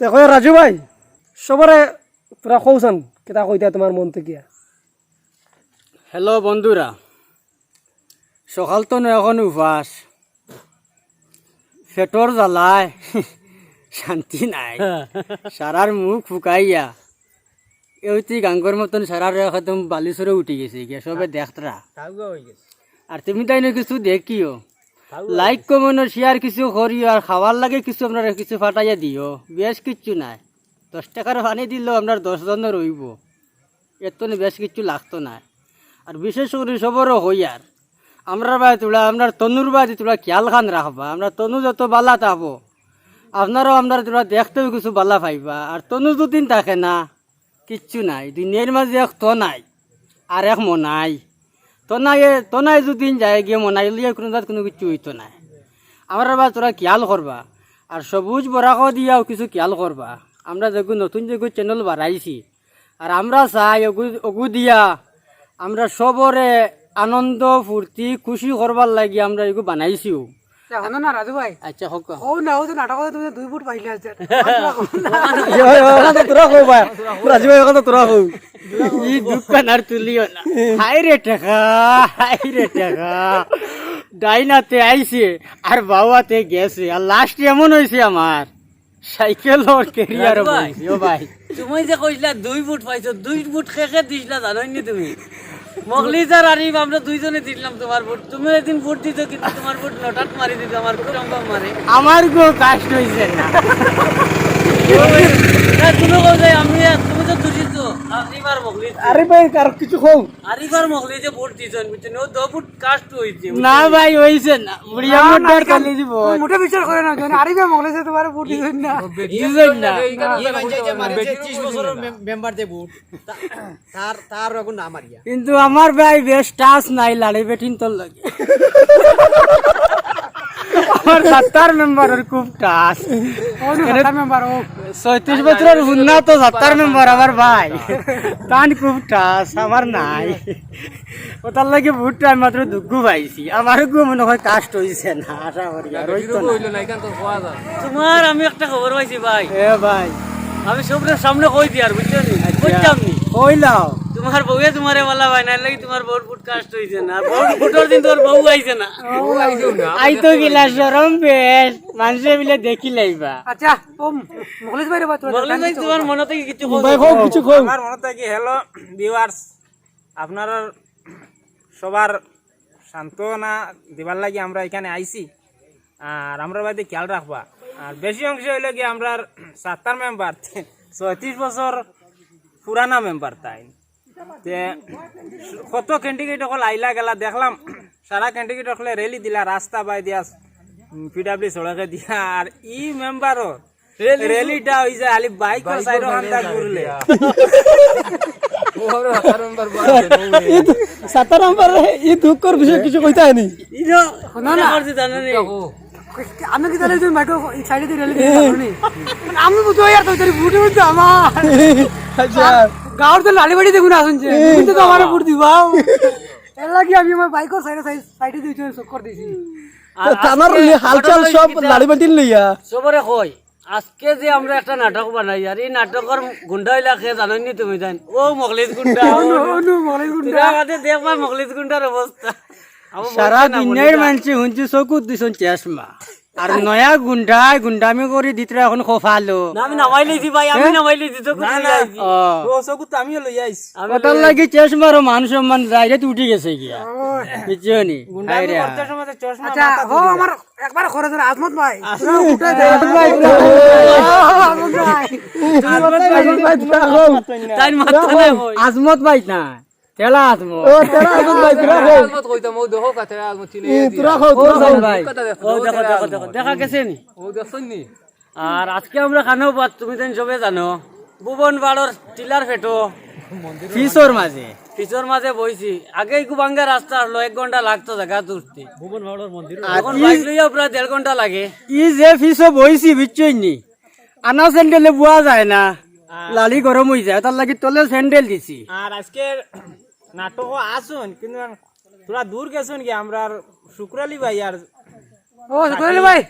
তে কয় রাজু ভাই সবরে তোরা কৌছান কেতা কইতা তোমার মন থেকে হ্যালো বন্ধুরা সকাল তো নয় এখন উপাস পেটর জ্বালায় শান্তি নাই। সারার মুখ ফুকাইয়া এউতি গাঙ্গর মতন সারার একদম বালিশরে উঠি গেছে গিয়া সবে দেখতরা আর তুমি তাই না কিছু দেখিও। লাইক কমেন্ট শেয়ার কিছু করিও, আর খাওয়ার লাগে কিছু আপনারা কিছু ফাটাইয়া দিও। বেশ কিচ্ছু নাই। দশ টাকার পানি দিলেও আপনার দশ জনের রইব এত বেশ কিছু লাগতো না। আর বিশেষ করে সবরও হই আর আমরা বাই তোলা আপনার তনুর বাই তোলা খেয়াল খান রাখবা। আমরা তনু যত বালা থাকব আপনারাও আপনার তোলা দেখতেও কিছু বালা পাইবা। আর তনু দুদিন থাকে না, কিচ্ছু নাই। দুনিয়ার মাঝে এক তো নাই, আর এক মনাই তনাই তনাই দুদিন যায় গিয়ে মনাই লিয়ে কোনো তাত কোনো কিছু হইতো নাই আমরা বা তোরা খেয়াল করবা। আর সবুজ বরাকও দিয়াও কিছু খেয়াল করবা। আমরা যেগুলো নতুন যেগুলো চ্যানেল বাড়াইছি আর আমরা চাই ওগু অগু দিয়া আমরা সবরে আনন্দ, ফুর্তি, খুশি করবার লাগি আমরা এগুলো বানাইছিও। জানো না রাজু ভাই? আচ্ছা হোক ও না ও তো নাটক তুমি দুই ফুট পাইলে আছে তোরা কই ভাই রাজু ভাই। কথা তোরা কই ই দোকান আর তুলিও না। হাই রে টাকা হাই রে টাকা ডাইনাতে আইছে আর বাবাতে গেছে। আর লাস্ট এমন হয়েছে আমার সাইকেল ওর কেরিয়ার বলছি ও ভাই। তুমি যে কইলা দুই ফুট পাইছো দুই ফুট খেকে দিছিলা জানোই তুমি? মগলিজ আর আরিফ আমরা দুইজনে দিলাম তোমার ভোট। তুমি একদিন ভোট দিত কিন্তু তোমার ভোট নটাত মারি দিত আমার কুরম্বা মারে। আমার গো কাস্ট হয়েছে না। না, তুমি কও যে আমি আরে ভাই আর কিছু আরিফ আর মগলিজে ভোট দিছেন বুঝছেন ও দো কাস্ট হইছে না ভাই হয়েছে না বুড়িয়া মোটার কালি দিব মোটে বিচার করে না কেন আরিবে মগলে যে তোমার ফুট দিবেন না দিবেন না কিন্তু আমার ভাই বেশ টাচ নাই লাড়ি বেঠিন তোর লাগে আমার মেম্বারের খুব টাচ মেম্বার বছরের উন্না তো সাত্তার মেম্বার আমার ভাই। তান খুব টাচ আমার নাই। ওটার লাগে বহুত টাইম মাত্র দুঃখ পাইছি। আমার গো মনে হয় কাষ্ট হয়েছে না আশা করি। তোমার আমি একটা খবর পাইছি ভাই। এ ভাই। আমি সবের সামনে কই দি আর বুঝছেন কইতাম নি। কইলাও। তোমার বউয়ে তোমারে বলা ভাই না লাগি তোমার বউর ফুট কাস্ট হইছে না? বউর ফুটোর দিন তোর বউ আইছে না? আইতো গিলা সরম বেশ। মানুষে মিলে দেখি লাইবা। আচ্ছা ও মগলিজ ভাই রে বললি ভাই তোমার মনে থেকে কিছু। ভাই কও? কিছু কও। আমার মনে কি হ্যালো ভিউয়ার্স আপনারা সবার সান্ত্বনা দিবার লাগি আমরা এখানে আইছি আর আমরা বাদে খেয়াল রাখবা। আর বেশি অংশ হইলে কি আমরা সাতটার মেম্বার ছয়ত্রিশ বছর পুরানা মেম্বার তাই। কত ক্যান্ডিডেট অকল আইলা গেলা দেখলাম সারা ক্যান্ডিডেট অকলে রেলি দিলা রাস্তা বাই দিয়া পিডাব্লিউ সড়কে দিয়া আর ই মেম্বারও রেলিটা হই যায় খালি বাইক সাইড খান্তা ঘুরলে সাতার নাম্বার ই দুঃখর বিষয় কিছু কইতা নি? না। নি আমি কি তাহলে তুমি মাইটো সাইডে দিয়ে রেলে আমি বুঝো ইয়ার তোর ফুটে বুঝছ আমার। আচ্ছা। গাঁৱৰ তো লালি বাড়ি দেখুন আসুনছে কিন্তু তো আমার ফুট দিবাও। এর লাগি আমি আমার বাইকৰ সাইডে সাইডে দিয়ে চক্কর দিছি। তানার হালচাল সব লাড়ি বান্ধিল লইয়া। সবরে কই আজকে যে আমরা একটা নাটক বানাই আর এই নাটকের গুন্ডা হইলাকে জানো নি তুমি জান? ও মগলিজ গুন্ডা দেখবা মগলিজ গুন্ডার অবস্থা সারা দুনিয়ার মানুষ শুনছি চকুত দিছন চেষ্মা আর নয়া গুন্ডাই গুন্ডামি করে দিতরা এখন খোফালো। আমি নামাই লইছি ভাই আমি নামাই লইছি তো না না ও। চকুত আমিও লই আইছি। ওটার লাগে চেষ্মারও মান সম্মান ডাইরেক্ট উঠি গেছে গিয়া। বুঝছ নি? হায় রে করতে সময় তো চশমা আচ্ছা ও আমার একবার ঘরে ধরে আজমত ভাই। উঠে দে আজমত ভাই নাই। কই আজমত ভাই না। তেলা আজমত ও তেরা আজম ভাই তোরা কও ই, তোরা কও তোরা কও ভাই ও দেখো দেখো দেখো দেখা গেছে নি? আর আজকে আমরা খানো পাত তুমি তো সবে জানো ভুবন বাড়র টিলার ফেটো। ফিসর মাঝে। পিছর মাঝে বইছি। আগে কুবাঙ্গা রাস্তা আসলো এক ঘণ্টা লাগতো জায়গা তুলতে ভুবন বাড়র মন্দির। এখন বাইক লইয়া প্রায় দেড় ঘণ্টা লাগে। ই যে ফিসো বইছি বুঝছই নি? আনা স্যান্ডেলে বোয়া যায় না। লালি গরম হয়ে যায় তার লাগি তলে স্যান্ডেল দিছি। আর আজকে নাটক আসুন কিন্তু তোরা দূর গেছুন কি আমরা আর শুক্রালি ভাই আর ও শুক্রালি ভাই।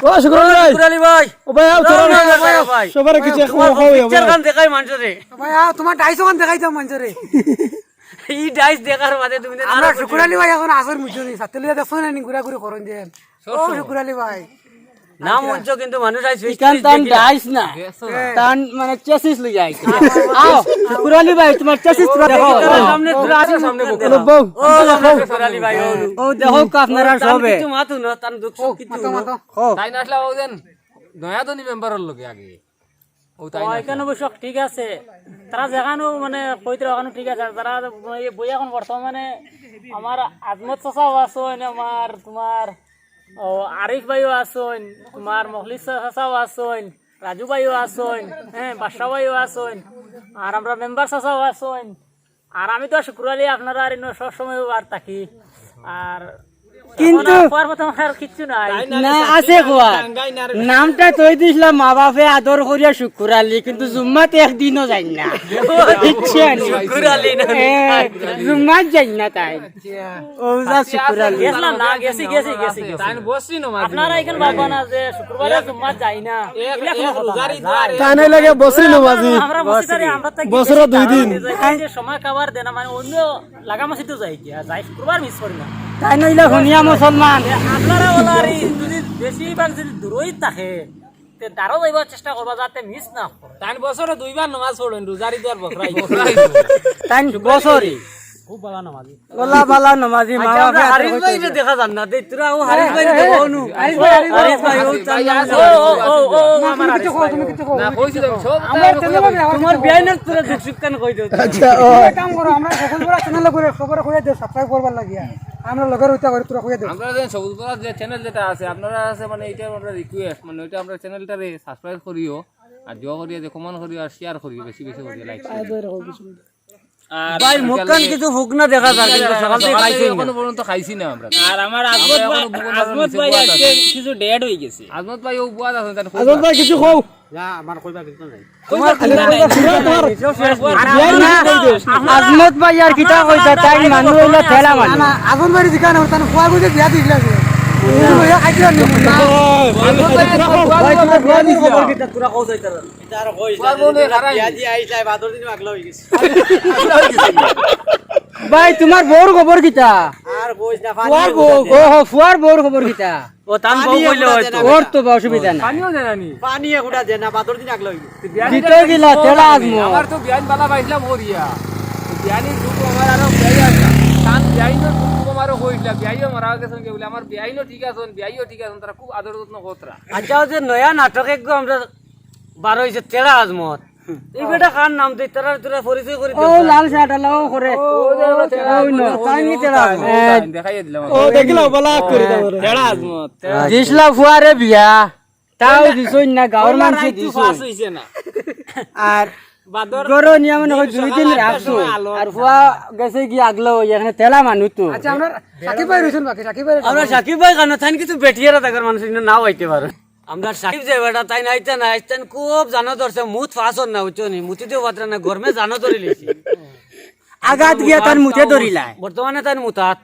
ও ভাই। ভাই। ও ভাই আও তোরা না, না, না, ভাই। সবার কিছু খাওয়া খাওয়া পিকচার গান দেখাই মানুষরে ভাই আও, তোমার ডাইস ওখান দেখাইতাম মঞ্চরে এই ডাইস দেখার বাদে তুমি আমরা ভাই এখন আসর মুজনি সাতলিয়া দেখছ না নি ঘুরা ঘুরি করন দেন ও শুকুরালি ভাই। না মঞ্চ কিন্তু মানুষ আইছে ইকান তান ডাইস না। তান মানে চেসিস লই যাই আও কুরালি ভাই তোমার চেসিস পুরা দেখো। সামনে তোরা আছে সামনে ও বউ ও কুরালি ভাই ও ও দেখো আপনারা সবে। কিছু মাতু না তান দুঃখ কিছু তাই না আসলে ওদের নয়া তো মেম্বারের লগে আগে। ও তাই না এখানে অবশ্য ঠিক আছে। তারা যেখানো মানে কইতে ওখানে ঠিক আছে। তারা এই বই এখন বর্তমানে আমার আজমত চাচাও আছেন আমার তোমার ও আরিফ ভাইও আসুন তোমার মখলিস চাচাও আসুন রাজু ভাইও আসুন হ্যাঁ বাসা ভাইও আসুন আর আমরা মেম্বার চাচাও আসুন আর আমি তো শুক্রবারে আপনারা আর সবসময় আর থাকি। আর কিন্তু না আছে কোয়া নামটা তৈ দিছিলাম মা বাপে আদর করিয়া শুকুরালি কিন্তু জুম্মাতে একদিনও যাই না। জুম্মাত যাই না তাই। লাগে বসরি নমাজি তো বছরে দুই দিন। সময় খাবার দেনা মানে অন্য লাগা যাই যাই শুক্রবার মিস করি না। তাই নইলে শুনিয়া মুসলমান আপনারা এই যদি বেশিরভাগ যদি দূরই থাকে তে দাঁড়ো যাইবার চেষ্টা করবা যাতে মিস না করে তাই বছরে দুইবার নমাজ পড়েন রোজারি আর বকরাই তাই বছরে। খুব ভালো নামাজি। ওলা বালা নমাজি মা আচ্ছা, হারিস ভাই রে দেখা যান না দে তোরা ও হারিস ভাই দেখো নু হারিস ভাই ও চাল ও ও ও ও আমার কিছু কও তুমি কিছু কও। না কইছি তো সব আমরা তোমার বিয়াই তোরা দুঃখ সুখ কেন কই দিও? আচ্ছা ও। কাম করো আমরা সকল বড় চ্যানেলে করে খবর কইয়া দে সাবস্ক্রাইব করবার লাগিয়া। আমরা লগের হইতা করে তোরা কইয়া দে। আমরা যে সবুজ যে চ্যানেল যেটা আছে আপনারা আছে মানে এটা আমরা রিকোয়েস্ট মানে ওইটা আমরা চ্যানেলটারে সাবস্ক্রাইব করিও আর জো করিয়া যে কমান করিও আর শেয়ার করিও বেশি বেশি করে লাইক আর ভাই মুখখান কিছু হুক না দেখা যায় কিন্তু সকাল থেকে খাইছি না। এখনও পর্যন্ত খাইছি না আমরা। আর আমার আজমত ভাই আজমত ভাই আজকে কিছু ডেড হয়ে গেছে। আজমত ভাই ও বুয়া আছে তার আজল ভাই কিছু খাও। আজমত ভাই আর কিতা কইতা তাই মানুষ হইলা ঠেলা মানুষ না আগুন বাড়ি দিকা না তান ফুয়া বুঝে বিয়া দিছিল ভাই তোমার বউর খবর কিতা? আর কইছ না ফুয়ার বউর খবর কিতা? ও তান বউ কইলে হয়তো। ওর তো অসুবিধা নাই। পানি এগুড়া দে বাদর দিন আগলা হই দিতে গিলা ঠেলা আজমত আমার তো বিয়ান বালা পাইছিলাম ওরিয়া। বিয়ানি দুটো আমার আরও বিয়াই আছে। আমারও বিয়াইও মারা গেছে কি বলে? আমার বিয়াইনো ঠিক আছে বিয়াইও ঠিক আছে তারা খুব আদর যত্ন করতরা আচ্ছা যে নয়া নাটক একগো আমরা বার হইছে তেরা আজমত এই বেটা কার নাম দে? তারা তোরা পরিচয় করে ও লাল শার্ট লাও করে ওই ন তাই নি ঠেলা দেখাই দিলাম। ও দেখিলা বলা করে দাও টেড়া আজমত দিছলা ফুয়ারে বিয়া। তাও দিছই না গাঁৱৰ মানুহে দিছো না। আর গরো নিয়ে মানে হয় দুই দিন রাখছো আর ফুয়া গেছে কি আগলো এখানে তেলা মানুষ তো আচ্ছা আমরা সাকিব ভাই রইছেন বাকি সাকিব ভাই আমরা সাকিব ভাই কানা তাই কিছু বেটিয়ারা থাকার মানুষ কিন্তু নাও আইতে পারে আমরা সাকিব যে বেটা তাই নাইতে না আইতেন খুব জানো ধরছে মুত না উচ্চ নি? পাত্রা না গরমে জানো ধরে লিছি। আগাত গিয়া তার মুখে ধরিলাই বর্তমানে তাই মুতাত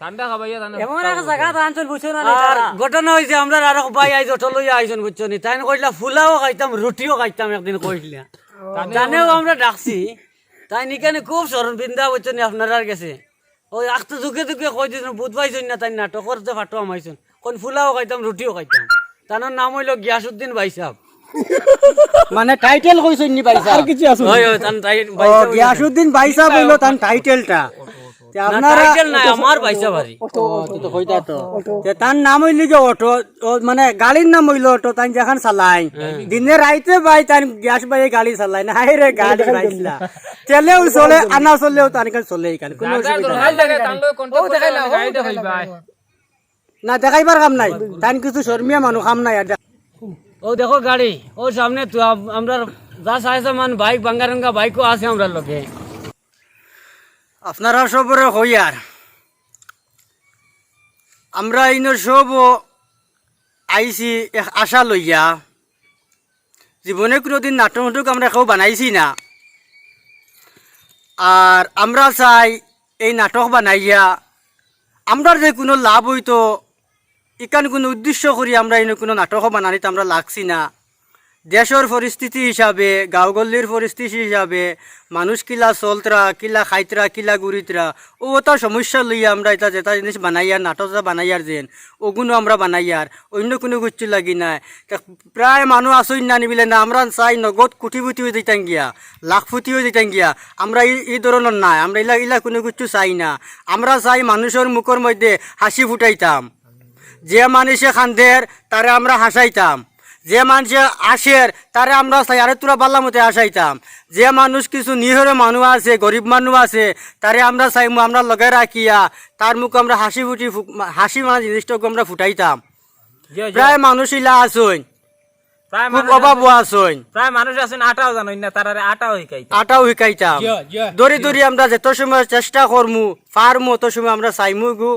ঠান্ডা খাবাইয়া তানে এমন একটা জায়গা আনছেন বুঝছ না? আর ঘটনা হয়েছে আমরা আর ভাই আইজ অটো লইয়া আইসন বুঝছ নি? তাই কইলা ফুলাও খাইতাম রুটিও খাইতাম একদিন কইলা জানেও আমরা ডাকছি। তাই নিকানে খুব স্মরণ বিন্দা বলছেন নি আপনারা গেছে। ওই আখতো দুকে দুকে কই দিয়েছেন বুধ পাইছেন না তাই নাটকর যে ফাটো আমাইছেন কোন ফুলাও খাইতাম রুটিও খাইতাম। তার নাম হইল গিয়াসুদ্দিন ভাই সাহেব মানে টাইটেল কইছেন নি পাইছা আর কিছু আছে। হয় হয় তান টাইটেলটা টাইটেল নাই আমার ভাইসা ভারি তো কইতা তো তে তার নাম হইলি যে অটো মানে গাড়ির নাম হইল অটো তাই যেখান চালাই দিনে রাইতে বাই তার গ্যাস বাই গাড়ি চালাই না হাই রে গাড়ি বাইছিলা তেলেও চলে আনা চলেও তার কাছে চলে এখানে কোনো অসুবিধা না দেখাইবার কাম নাই। তাই কিছু শর্মিয়া মানুষ কাম নাই আর ও দেখো গাড়ি ও সামনে আমরা যা চাইছে মান বাইক বাঙ্গারঙ্গা বাইকও আছে আমরা লোকে আপনারা সবরে হই আর আমরা ইনো সব আইছি আশা লইয়া। জীবনে কোনোদিন নাটক নাটক আমরা কেউ বানাইছি না। আর আমরা চাই এই নাটক বানাইয়া আমরা যে কোনো লাভ হইতো, ইকান কোনো উদ্দেশ্য করি আমরা এনে কোনো নাটক বানানিতে আমরা লাগছি না। দেশের পরিস্থিতি হিসাবে গাঁওগল্লির পরিস্থিতি হিসাবে, মানুষ কিলা চলতরা, কিলা খাইতরা, কিলা গুড়িতরা ও ওটা সমস্যা লইয়া আমরা এটা যেটা জিনিস বানাইয়ার, নাটক যেটা বানাইয়ার যেন ওগুলো আমরা বানাইয়ার, অন্য কোনো গুচ্ছু লাগি নাই। প্রায় মানুষ আসই না নিবিলে না, আমরা চাই নগদ কুটিপুটি হয়ে দিতাম গিয়া হয়ে দিতাম গিয়া, আমরা এই- ধরনের নাই, আমরা ইলা ইলা কোনো কিছু চাই না। আমরা চাই মানুষের মুখের মধ্যে হাসি ফুটাইতাম। যে মানুষে খান্দের, তারে আমরা হাসাইতাম। যে মানুষে আসের তারে আমরা আরে তোরা বাল্লা মতে আসাইতাম। যে মানুষ কিছু নিহরে মানুষ আছে গরিব মানুষ আছে তারে আমরা চাইমু আমরা লগে রাখিয়া তার মুখ আমরা হাসি ফুটি হাসি মানে জিনিসটাকে আমরা ফুটাইতাম। প্রায় মানুষ ইলা আসইন দড়ি আমরা যত সময় চেষ্টা করমু পারমু অত সময় আমরা চাইমু গু।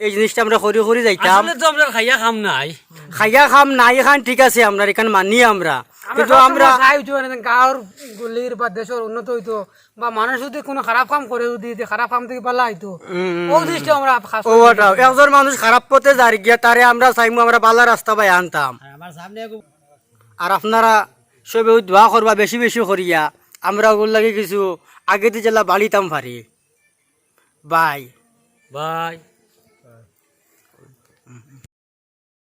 এই জিনিসটা আমরা করি করি যাইতাম। আসলে তো খাইয়া খাম নাই। খাইয়া খাম নাই খান ঠিক আছে আমরা এখানে মানি আমরা। কিন্তু আমরা হইতো মানে গাঁৱৰ গলিৰ বা দেশৰ উন্নত হইতো বা মানুষ যদি কোনো খারাপ কাম করে যদি খারাপ কাম থেকে পালা হইতো। ও দৃষ্টি আমরা খাস ও ওটাও। একজন মানুষ খারাপ পথে যার গিয়া তারে আমরা চাইমু আমরা বালা রাস্তা পাই আনতাম। আর আপনারা সবে দোয়া করবা বেশি বেশি করিয়া। আমরা ওগুলো লাগে কিছু আগে দিয়ে জেলা বাড়িতাম পারি বাই। বাই।